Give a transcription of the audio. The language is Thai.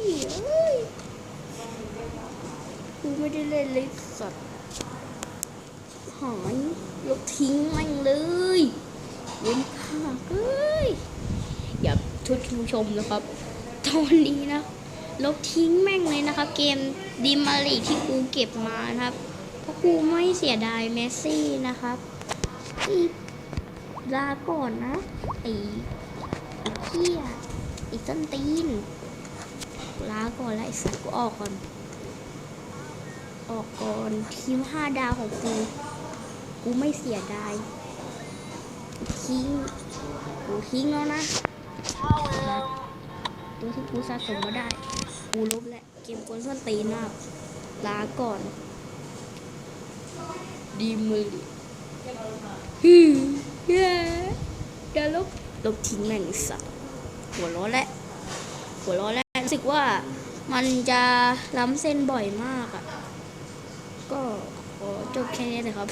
ขี้เอ้ยกูไม่ได้เล่นเลยสัตว์หายยกทิ้งมันเลยเว้นค่าเอ้ยอย่าทุกผู้ชมนะครับตอนนี้นะลบทิ้งแม่งเลยนะครับ เกมดีมาลีที่กูเก็บมานะครับ เพราะกูไม่เสียดายเมสซี่นะครับอีกลาก่อนนะไอ้ไอ้เหี้ยไอ้ส้นตีน อนแล้วไอ้สัตว์กูออกก่อน ออกก่อนทีมห้าดาวของกูกูไม่เสียดายทิ้งกูทิ้งแล้วนะตัวที่กูสะสมมาได้ กูลบแหละเกมกวนส้นตีนมากลาก่อน ดีมือฮึเย้เดี๋ยวลบลบทิ้งแม่งสัตว์หัวร้อนแหละหัวร้อนแล้วรู้สึกว่า มันจะล้ำเส้นบ่อยมากอะ่ะ ก็ขอจบแค่นี้นะครับ